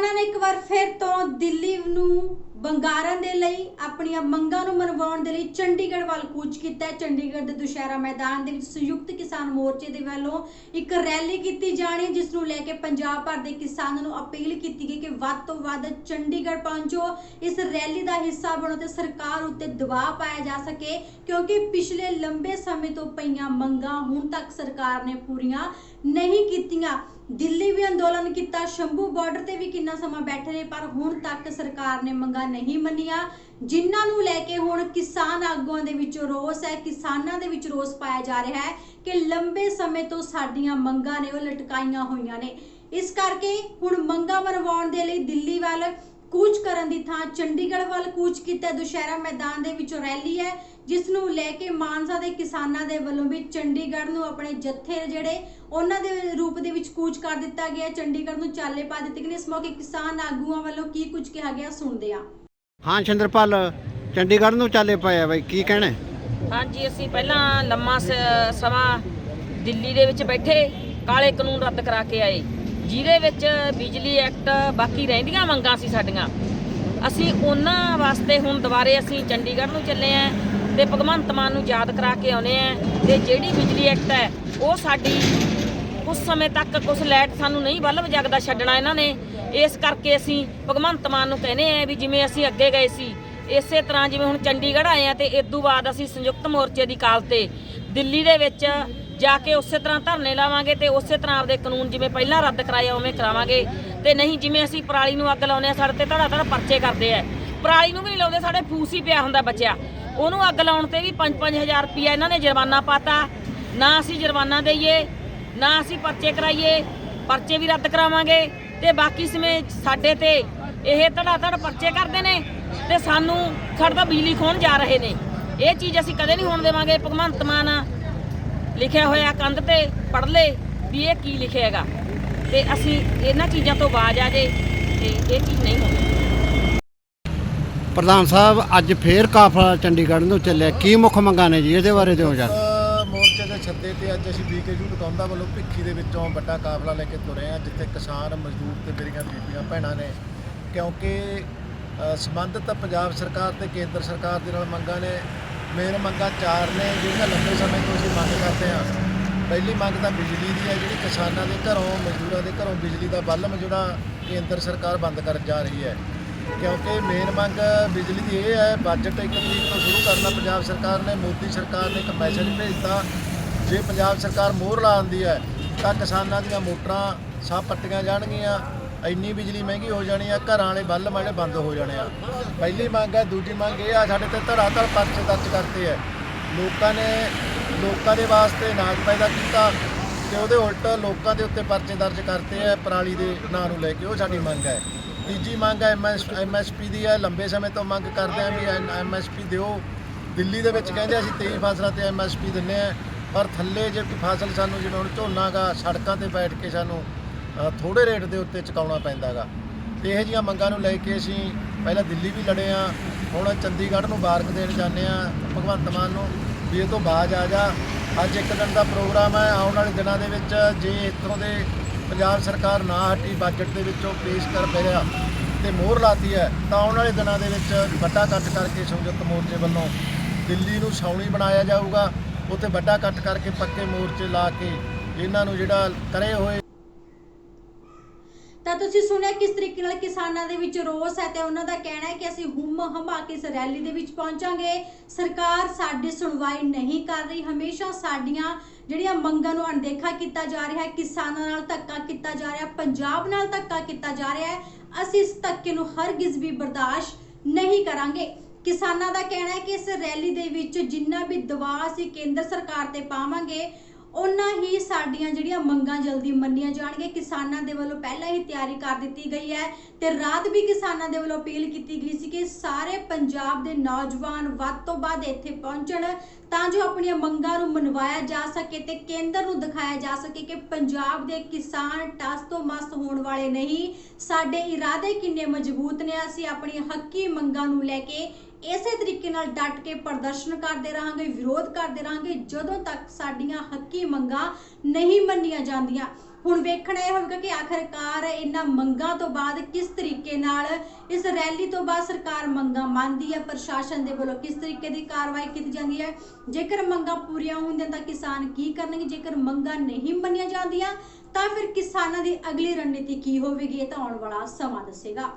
ਕਿਸਾਨਾਂ ਨੇ ਇੱਕ ਵਾਰ ਫਿਰ ਤੋਂ ਦਿੱਲੀ ਨੂੰ ਬੰਗਾਰਨ ਦੇ ਲਈ, ਆਪਣੀਆਂ ਮੰਗਾਂ ਨੂੰ ਮਨਵਾਉਣ ਦੇ ਲਈ ਚੰਡੀਗੜ੍ਹ ਵੱਲ ਕੂਚ ਕੀਤਾ ਹੈ। ਚੰਡੀਗੜ੍ਹ ਦੇ ਦੁਸ਼ਹਿਰਾ ਮੈਦਾਨ ਦੇ ਵਿੱਚ ਸੰਯੁਕਤ ਕਿਸਾਨ ਮੋਰਚੇ ਦੇ ਵੱਲੋਂ ਇੱਕ ਰੈਲੀ ਕੀਤੀ ਜਾਣੀ ਹੈ, ਜਿਸ ਨੂੰ ਲੈ ਕੇ ਪੰਜਾਬ ਭਰ ਦੇ ਕਿਸਾਨਾਂ ਨੂੰ ਅਪੀਲ ਕੀਤੀ ਗਈ ਕਿ ਵੱਧ ਤੋਂ ਵੱਧ ਚੰਡੀਗੜ੍ਹ ਪਹੁੰਚੋ। ਇਸ ਰੈਲੀ ਦਾ ਹਿੱਸਾ ਬਣੋ ਤੇ ਸਰਕਾਰ ਉੱਤੇ ਦਬਾਅ ਪਾਇਆ ਜਾ ਸਕੇ, ਕਿਉਂਕਿ ਪਿਛਲੇ ਲੰਬੇ ਸਮੇਂ ਤੋਂ ਪਈਆਂ ਮੰਗਾਂ ਹੁਣ ਤੱਕ ਸਰਕਾਰ ਨੇ ਪੂਰੀਆਂ ਨਹੀਂ ਕੀਤੀਆਂ। ਦਿੱਲੀ ਵੀ ਅੰਦੋਲਨ ਕੀਤਾ, ਸ਼ੰਭੂ ਬਾਰਡਰ ਤੇ ਵੀ ਕਿੰਨਾ ਸਮਾਂ ਬੈਠੇ ਰਹੇ, ਪਰ ਹੁਣ ਤੱਕ ਸਰਕਾਰ ਨੇ ਮੰਗਾਂ ਨਹੀਂ ਮੰਨੀਆਂ। ਜਿਨ੍ਹਾਂ ਨੂੰ ਲੈ ਕੇ ਹੁਣ ਕਿਸਾਨ ਆਗੂਆਂ ਦੇ ਵਿੱਚ ਰੋਸ ਹੈ, ਕਿਸਾਨਾਂ ਦੇ ਵਿੱਚ ਰੋਸ ਪਾਇਆ ਜਾ ਰਿਹਾ ਹੈ ਕਿ ਲੰਬੇ ਸਮੇਂ ਤੋਂ ਸਾਡੀਆਂ ਮੰਗਾਂ ਨੇ ਉਹ ਲਟਕਾਈਆਂ ਹੋਈਆਂ ਨੇ। ਇਸ ਕਰਕੇ ਹੁਣ ਮੰਗਾਂ ਮਰਵਾਉਣ ਦੇ ਲਈ ਦਿੱਲੀ ਵੱਲ ਕੂਚ ਕਰਨ ਦੀ ਥਾਂ ਚੰਡੀਗੜ੍ਹ ਵੱਲ ਕੂਚ ਕੀਤਾ ਦੁਸ਼ਹਿਰਾ ਮੈਦਾਨ ਦੇ ਵਿੱਚ ਰੈਲੀ ਹੈ ਜਿਸ ਨੂੰ ਲੈ ਕੇ ਮਾਨਸਾ ਦੇ ਕਿਸਾਨਾਂ ਦੇ ਵੱਲੋਂ ਵੀ ਚੰਡੀਗੜ੍ਹ ਨੂੰ ਆਪਣੇ ਜੱਥੇ ਜਿਹੜੇ ਉਹਨਾਂ ਦੇ ਰੂਪ ਦੇ ਵਿੱਚ ਕੂਚ ਕਰ ਦਿੱਤਾ ਗਿਆ ਚੰਡੀਗੜ੍ਹ ਨੂੰ ਚਾਲੇ ਪਾ ਦਿੱਤੇ ਗਏ ਨੇ। ਇਸ ਮੌਕੇ ਕਿਸਾਨ ਆਗੂਆਂ ਵੱਲੋਂ ਕੀ ਕੁਝ ਕਿਹਾ ਗਿਆ ਸੁਣਦੇ ਆ ਹਾਂ ਚੰਦਰਪਾਲ ਚੰਡੀਗੜ੍ਹ ਨੂੰ ਚਾਲੇ ਪਏ ਆ ਬਾਈ ਕੀ ਕਹਿਣਾ ਹੈ? ਹਾਂਜੀ ਅਸੀਂ ਪਹਿਲਾਂ ਲੰਮਾ ਸਮਾਂ ਦਿੱਲੀ ਦੇ ਵਿੱਚ ਬੈਠੇ ਕਾਲੇ ਕਾਨੂੰਨ ਰੱਦ ਕਰਾ ਕੇ ਆਏ ਜਿਹਦੇ ਵਿੱਚ ਬਿਜਲੀ ਐਕਟ ਬਾਕੀ ਰਹਿੰਦੀਆਂ ਮੰਗਾਂ ਸੀ ਸਾਡੀਆਂ। ਅਸੀਂ ਉਹਨਾਂ ਵਾਸਤੇ ਹੁਣ ਦੁਬਾਰੇ ਅਸੀਂ ਚੰਡੀਗੜ੍ਹ ਨੂੰ ਚੱਲੇ ਆਂ ਤੇ ਭਗਵੰਤ ਮਾਨ ਨੂੰ ਯਾਦ ਕਰਾ ਕੇ ਆਉਨੇ ਆਂ ਤੇ ਜਿਹੜੀ ਬਿਜਲੀ ਐਕਟ ਹੈ, ਉਹ ਸਾਡੀ ਕੁਝ ਸਮੇਂ ਤੱਕ ਕੁਝ ਲਾਈਟ ਸਾਨੂੰ ਨਹੀਂ ਬਲਬ ਜਗਦਾ ਛੱਡਣਾ ਇਹਨਾਂ ਨੇ। ਇਸ ਕਰਕੇ ਅਸੀਂ ਭਗਵੰਤ ਮਾਨ ਨੂੰ ਕਹਿੰਦੇ ਆਂ ਵੀ ਜਿਵੇਂ ਅਸੀਂ ਅੱਗੇ ਗਏ ਸੀ, ਇਸੇ ਤਰ੍ਹਾਂ ਜਿਵੇਂ ਹੁਣ ਚੰਡੀਗੜ੍ਹ ਆਏ ਆ ਤੇ ਤੋਂ ਬਾਅਦ ਅਸੀਂ ਸੰਯੁਕਤ ਮੋਰਚੇ ਦੀ ਕਾਲ ਤੇ ਦਿੱਲੀ ਦੇ ਵਿੱਚ ਜਾ ਕੇ ਉਸੇ ਤਰ੍ਹਾਂ ਧਰਨੇ ਲਾਵਾਂਗੇ ਤੇ ਉਸੇ ਤਰ੍ਹਾਂ ਆਪਦੇ ਕਾਨੂੰਨ ਜਿਵੇਂ ਪਹਿਲਾਂ ਰੱਦ ਕਰਾਏ ਉਵੇਂ ਕਰਾਵਾਂਗੇ। ਤੇ ਨਹੀਂ ਜਿਵੇਂ ਅਸੀਂ ਪਰਾਲੀ ਨੂੰ ਅੱਗ ਲਾਉਂਦੇ ਆ ਸਾਡੇ ਤੇ ਧੜਾ ਧੜ ਪਰਚੇ ਕਰਦੇ ਆ। ਪਰਾਲੀ ਨੂੰ ਵੀ ਨਹੀਂ ਲਾਉਂਦੇ, ਸਾਡੇ ਫੂਸ ਹੀ ਪਿਆ ਹੁੰਦਾ ਬੱਚਿਆ। ਉਹਨੂੰ ਅੱਗ ਲਾਉਣ ਤੇ ਵੀ 5-5000 ਰੁਪਇਆ ਇਹਨਾਂ ਨੇ ਜੁਰਮਾਨਾ ਪਾਤਾ। ਨਾ ਅਸੀਂ ਜੁਰਮਾਨਾ ਦੇਈਏ, ਨਾ ਅਸੀਂ ਪਰਚੇ ਕਰਾਈਏ, ਪਰਚੇ ਵੀ ਰੱਦ ਕਰਾਵਾਂਗੇ। ਤੇ ਬਾਕੀ ਸਮੇਂ ਸਾਡੇ ਤੇ ਇਹ ਧੜਾ ਧੜ ਪਰਚੇ ਕਰਦੇ ਨੇ ਤੇ ਸਾਨੂੰ ਸਾਡਾ ਬਿਜਲੀ ਖੋਣ ਜਾ ਰਹੇ ਨੇ। ਇਹ ਚੀਜ਼ ਅਸੀਂ ਕਦੇ ਨਹੀਂ ਹੋਣ ਦੇਵਾਂਗੇ। ਭਗਵੰਤ ਮਾਨ ਲਿਖਿਆ ਹੋਇਆ ਕੰਧ ਤੇ ਪੜ ਲੈ ਵੀ ਇਹ ਕੀ ਲਿਖਿਆ ਹੈਗਾ। ਤੇ ਅਸੀਂ ਇਹਨਾਂ ਚੀਜ਼ਾਂ ਤੋਂ ਬਾਜ ਆ ਜੇ ਤੇ ਇਹ ਚੀਜ਼ ਨਹੀਂ ਹੋਣੀ। ਪ੍ਰਧਾਨ ਸਾਹਿਬ ਅੱਜ ਫੇਰ ਕਾਫਲਾ ਚੰਡੀਗੜ੍ਹ ਨੂੰ ਚੱਲਿਆ। ਕੀ ਮੁੱਖ ਮੰਗਾਂ ਨੇ ਜੀ ਇਹਦੇ ਬਾਰੇ ਦਿਓ ਜਾਣ ਮੋਰਚੇ ਦੇ ਛੱਤੇ ਤੇ ਅੱਜ ਅਸੀਂ ਬੀਕੇਯੂ ਟਕਾਉਂਦਾ ਵੱਲੋਂ ਭਿੱਖੀ ਦੇ ਵਿੱਚੋਂ ਵੱਡਾ ਕਾਫਲਾ ਲੈ ਕੇ ਤੁਰੇ ਆ ਜਿੱਥੇ ਕਿਸਾਨ ਮਜ਼ਦੂਰ ਤੇ ਮੇਰੀਆਂ ਬੀਬੀਆਂ ਭੈਣਾਂ ਨੇ। ਕਿਉਂਕਿ ਸੰਬੰਧਿਤ ਪੰਜਾਬ ਸਰਕਾਰ ਤੇ ਕੇਂਦਰ ਸਰਕਾਰ ਦੇ ਨਾਲ ਮੰਗਾਂ ਨੇ। ਮੇਨ ਮੰਗਾਂ ਚਾਰ ਨੇ, ਜਿਹੜੀਆਂ ਲੰਬੇ ਸਮੇਂ ਤੋਂ ਅਸੀਂ ਮੰਗ ਕਰਦੇ ਹਾਂ। ਪਹਿਲੀ ਮੰਗ ਤਾਂ ਬਿਜਲੀ ਦੀ ਹੈ, ਜਿਹੜੀ ਕਿਸਾਨਾਂ ਦੇ ਘਰੋਂ, ਮਜ਼ਦੂਰਾਂ ਦੇ ਘਰੋਂ ਬਿਜਲੀ ਦਾ ਬਲਮ ਜਿਹੜਾ ਕੇਂਦਰ ਸਰਕਾਰ ਬੰਦ ਕਰਨ ਜਾ ਰਹੀ ਹੈ। ਕਿਉਂਕਿ ਮੇਨ ਮੰਗ ਬਿਜਲੀ ਦੀ ਇਹ ਹੈ ਬਜਟ ਇੱਕ ਤਰੀਕ ਤੋਂ ਸ਼ੁਰੂ ਕਰਨਾ ਪੰਜਾਬ ਸਰਕਾਰ ਨੇ, ਮੋਦੀ ਸਰਕਾਰ ਨੇ ਇੱਕ ਮੈਸੇਜ ਭੇਜਤਾ। ਜੇ ਪੰਜਾਬ ਸਰਕਾਰ ਮੋਹਰ ਲਾਉਂਦੀ ਹੈ, ਤਾਂ ਕਿਸਾਨਾਂ ਦੀਆਂ ਮੋਟਰਾਂ ਸਭ ਪੱਟੀਆਂ ਜਾਣਗੀਆਂ। ਇੰਨੀ ਬਿਜਲੀ ਮਹਿੰਗੀ ਹੋ ਜਾਣੀ ਆ, ਘਰਾਂ ਵਾਲੇ ਬੱਲਬ ਜਿਹੜੇ ਬੰਦ ਹੋ ਜਾਣੇ ਆ। ਪਹਿਲੀ ਮੰਗ ਹੈ, ਦੂਜੀ ਮੰਗ ਇਹ ਆ, ਸਾਡੇ ਤੇ ਧੜਾ ਧੜ ਪਰਚੇ ਦਰਜ ਕਰਤੇ ਹੈ ਲੋਕਾਂ ਨੇ, ਲੋਕਾਂ ਦੇ ਵਾਸਤੇ ਨਾਗ ਪੈਦਾ ਕੀਤਾ ਤੇ ਉਹਦੇ ਉਲਟ ਲੋਕਾਂ ਦੇ ਉੱਤੇ ਪਰਚੇ ਦਰਜ ਕਰਤੇ ਹੈ ਪਰਾਲੀ ਦੇ ਨਾਂ ਨੂੰ ਲੈ ਕੇ, ਉਹ ਸਾਡੀ ਮੰਗ ਹੈ। ਤੀਜੀ ਮੰਗ ਹੈ ਐਮਐਸਪੀ ਦੀ ਹੈ, ਲੰਬੇ ਸਮੇਂ ਤੋਂ ਮੰਗ ਕਰਦੇ ਆ ਵੀ ਐਮਐਸਪੀ ਦਿਓ। ਦਿੱਲੀ ਦੇ ਵਿੱਚ ਕਹਿੰਦੇ ਅਸੀਂ 23 ਫਸਲਾਂ ਤੇ ਐਮਐਸਪੀ ਦਿੰਨੇ ਆ, ਪਰ ਥੱਲੇ ਜੇ ਕੋਈ ਫਸਲ ਸਾਨੂੰ ਜਿਵੇਂ ਹੁਣ ਝੋਨਾ ਗਾ, ਸੜਕਾਂ ਤੇ ਬੈਠ ਕੇ ਸਾਨੂੰ ਥੋੜੇ ਰੇਟ ਦੇ ਉੱਤੇ ਚੁਕਾਉਣਾ ਪੈਂਦਾਗਾ। ਤੇ ਇਹੋ ਜਿਹੀਆਂ ਮੰਗਾਂ ਨੂੰ ਲੈ ਕੇ ਅਸੀਂ ਪਹਿਲਾਂ ਦਿੱਲੀ ਵੀ ਲੜੇ ਆ, ਹੁਣ ਚੰਡੀਗੜ੍ਹ ਨੂੰ ਬਾਰਕ ਦੇਣ ਜਾਂਦੇ ਆ, ਭਗਵੰਤ ਮਾਨ ਨੂੰ, ਵੀ ਇਹ ਤੋਂ ਬਾਜ ਆ ਜਾ। ਅੱਜ ਇੱਕ ਦਿਨ ਦਾ ਪ੍ਰੋਗਰਾਮ ਹੈ, ਆਉਣ ਵਾਲੇ ਦਿਨਾਂ ਦੇ ਵਿੱਚ ਜੇ ਇੱਥੋਂ ਦੇ ਪੰਜਾਬ ਸਰਕਾਰ ਨਾ ਹਟੀ ਬਜਟ ਦੇ ਵਿੱਚੋਂ ਪੇਸ਼ ਕਰ ਪਿਆ ਤੇ ਮੋਹਰ ਲਾਤੀ ਹੈ, ਤਾਂ ਆਉਣ ਵਾਲੇ ਦਿਨਾਂ ਦੇ ਵਿੱਚ ਵੱਡਾ ਇਕੱਠ ਕਰਕੇ ਸੰਯੁਕਤ ਮੋਰਚੇ ਵੱਲੋਂ ਦਿੱਲੀ ਨੂੰ ਛਾਉਣੀ ਬਣਾਇਆ ਜਾਊਗਾ। ਉੱਥੇ ਵੱਡਾ ਇਕੱਠ ਕਰਕੇ ਪੱਕੇ ਮੋਰਚੇ ਲਾ ਕੇ ਇਹਨਾਂ ਨੂੰ ਜਿਹੜਾ ਕਰੇ ਹੋਏ ਤੁਸੀਂ ਸੁਣਿਆ ਕਿਸ ਤਰੀਕੇ ਨਾਲ ਕਿਸਾਨਾਂ ਦੇ ਵਿੱਚ ਰੋਸ ਹੈ ਤੇ ਉਹਨਾਂ ਦਾ ਕਹਿਣਾ ਹੈ ਕਿ ਅਸੀਂ ਹੁਮ ਹਮਾ ਕੇ ਇਸ ਰੈਲੀ ਦੇ ਵਿੱਚ ਪਹੁੰਚਾਂਗੇ? ਸਰਕਾਰ ਸਾਡੀ ਸੁਣਵਾਈ ਨਹੀਂ ਕਰ ਰਹੀ। ਹਮੇਸ਼ਾ ਸਾਡੀਆਂ ਜਿਹੜੀਆਂ ਮੰਗਾਂ ਨੂੰ ਅਣਦੇਖਾ ਕੀਤਾ ਜਾ ਰਿਹਾ ਹੈ, ਕਿਸਾਨਾਂ ਨਾਲ ਧੱਕਾ ਕੀਤਾ ਜਾ ਰਿਹਾ, ਪੰਜਾਬ ਨਾਲ ਧੱਕਾ ਕੀਤਾ ਜਾ ਰਿਹਾ ਹੈ, ਅਸੀਂ ਇਸ ਧੱਕੇ ਨੂੰ ਹਰਗਿਜ਼ ਵੀ ਬਰਦਾਸ਼ਤ ਨਹੀਂ ਕਰਾਂਗੇ। ਕਿਸਾਨਾਂ ਦਾ ਕਹਿਣਾ ਹੈ ਕਿ ਇਸ ਰੈਲੀ ਦੇ ਵਿੱਚ ਜਿੰਨਾ ਵੀ ਦਬਾਅ ਅਸੀਂ ਕੇਂਦਰ ਸਰਕਾਰ ਤੇ ਪਾਵਾਂਗੇ ਉਹਨਾਂ ਹੀ ਸਾਡੀਆਂ ਜਿਹੜੀਆਂ ਮੰਗਾਂ ਜਲਦੀ ਮੰਨੀਆਂ ਜਾਣਗੀਆਂ। ਕਿਸਾਨਾਂ ਦੇ ਵੱਲੋਂ ਪਹਿਲਾਂ ਹੀ ਤਿਆਰੀ ਕਰ ਦਿੱਤੀ ਗਈ ਹੈ ਤੇ ਰਾਤ ਵੀ ਕਿਸਾਨਾਂ ਦੇ ਵੱਲੋਂ ਅਪੀਲ ਕੀਤੀ ਗਈ ਸੀ ਕਿ ਸਾਰੇ ਪੰਜਾਬ ਦੇ ਨੌਜਵਾਨ ਵੱਧ ਤੋਂ ਵੱਧ ਇੱਥੇ ਪਹੁੰਚਣ। ਤਾਂ ਜੋ ਆਪਣੀਆਂ ਮੰਗਾਂ ਨੂੰ ਮਨਵਾਇਆ ਜਾ ਸਕੇ ਤੇ ਕੇਂਦਰ ਨੂੰ ਦਿਖਾਇਆ ਜਾ ਸਕੇ ਕਿ ਪੰਜਾਬ ਦੇ ਕਿਸਾਨ ਟਸ ਤੋਂ ਮਸ ਹੋਣ ਵਾਲੇ ਨਹੀਂ। ਸਾਡੇ ਇਰਾਦੇ ਕਿੰਨੇ ਮਜ਼ਬੂਤ ਨੇ, ਅਸੀਂ ਆਪਣੀ ਹੱਕੀ ਮੰਗਾਂ ਨੂੰ ਲੈ ਕੇ ਇਸੇ ਤਰੀਕੇ ਨਾਲ ਡਟ ਕੇ ਪ੍ਰਦਰਸ਼ਨ ਕਰਦੇ ਰਹਾਂਗੇ, ਵਿਰੋਧ ਕਰਦੇ ਰਹਾਂਗੇ, ਜਦੋਂ ਤੱਕ ਸਾਡੀਆਂ ਹੱਕੀ ਮੰਗਾਂ ਨਹੀਂ ਮੰਨੀਆਂ ਜਾਂਦੀਆਂ। ਹੁਣ ਵੇਖਣਾ ਇਹ ਹੋਵੇਗਾ ਕਿ ਆਖਰਕਾਰ ਇਹਨਾਂ ਮੰਗਾਂ ਤੋਂ ਬਾਅਦ ਕਿਸ ਤਰੀਕੇ ਨਾਲ ਇਸ ਰੈਲੀ ਤੋਂ ਬਾਅਦ ਸਰਕਾਰ ਮੰਗਾਂ ਮੰਨਦੀ ਹੈ, ਪ੍ਰਸ਼ਾਸਨ ਦੇ ਵੱਲੋਂ ਕਿਸ ਤਰੀਕੇ ਦੀ ਕਾਰਵਾਈ ਕੀਤੀ ਜਾਂਦੀ ਹੈ? ਜੇਕਰ ਮੰਗਾਂ ਪੂਰੀਆਂ ਹੁੰਦੀਆਂ ਤਾਂ ਕਿਸਾਨ ਕੀ ਕਰਨਗੇ? ਜੇਕਰ ਮੰਗਾਂ ਨਹੀਂ ਮੰਨੀਆਂ ਜਾਂਦੀਆਂ ਤਾਂ ਫਿਰ ਕਿਸਾਨਾਂ ਦੀ ਅਗਲੀ ਰਣਨੀਤੀ ਕੀ ਹੋਵੇਗੀ? ਇਹ ਤਾਂ ਆਉਣ ਵਾਲਾ ਸਮਾਂ ਦੱਸੇਗਾ।